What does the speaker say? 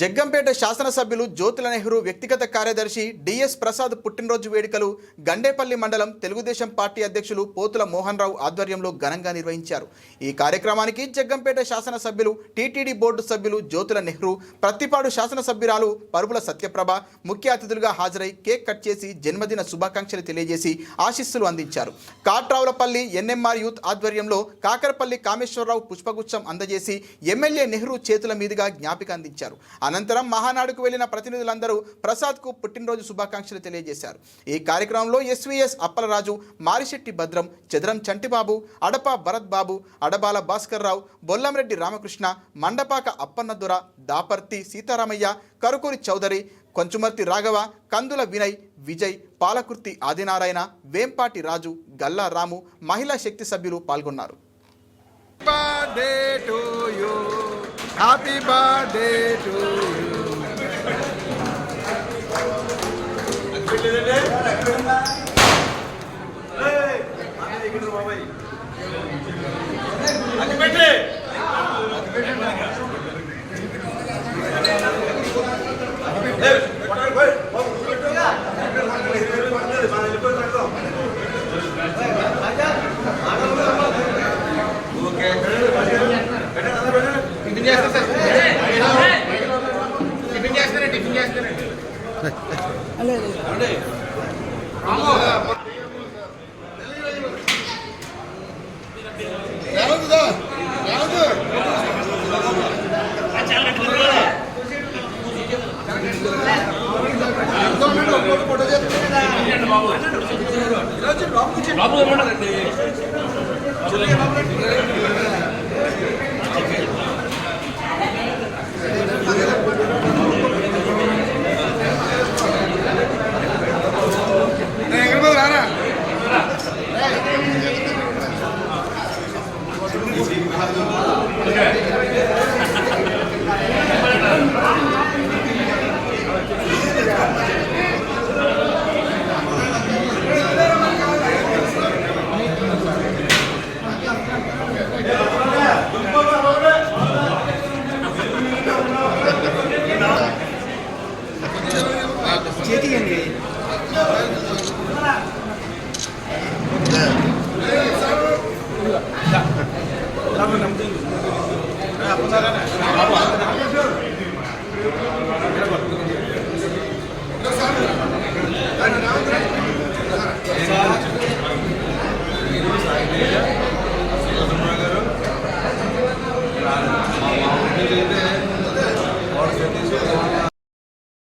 జగ్గంపేట శాసనసభ్యులు జ్యోతుల నెహ్రూ వ్యక్తిగత కార్యదర్శి డిఎస్ ప్రసాద్ పుట్టినరోజు వేడుకలు గండేపల్లి మండలం తెలుగుదేశం పార్టీ అధ్యక్షులు పోతుల మోహన్ రావు ఆధ్వర్యంలో ఘనంగా నిర్వహించారు. ఈ కార్యక్రమానికి జగ్గంపేట శాసనసభ్యులు టీటీడీ బోర్డు సభ్యులు జ్యోతుల నెహ్రూ ప్రతిపాడు శాసనసభ్యురాలు పరుపుల సత్యప్రభ ముఖ్య అతిథులుగా హాజరై కేక్ కట్ చేసి జన్మదిన శుభాకాంక్షలు తెలియజేసి ఆశీస్సులు అందించారు. కాట్రావులపల్లి ఎన్ఎంఆర్ యూత్ ఆధ్వర్యంలో కాకరపల్లి కామేశ్వరరావు పుష్పగుచ్చం అందజేసి ఎమ్మెల్యే నెహ్రూ చేతుల మీదుగా జ్ఞాపిక అందించారు. అనంతరం మహానాడుకు వెళ్ళిన ప్రతినిధులందరూ ప్రసాద్కు పుట్టినరోజు శుభాకాంక్షలు తెలియజేశారు. ఈ కార్యక్రమంలో ఎస్వీఎస్ అప్పలరాజు మారిశెట్టి భద్రం చదరం చంటిబాబు అడప భరత్ బాబు అడబాల భాస్కర్ రావు బొల్లంరెడ్డి రామకృష్ణ మండపాక అప్పన్నదొర దాపర్తి సీతారామయ్య కరుకూరి చౌదరి కొంచుమర్తి రాఘవ కందుల వినయ్ విజయ్ పాలకుర్తి ఆదినారాయణ వేంపాటి రాజు గల్లా రాము మహిళా శక్తి సభ్యులు పాల్గొన్నారు. Birthday to you. Happy tiffin చేస్తారా? టిఫిన్ చేస్తారండి బాబు. Okay. আপনারা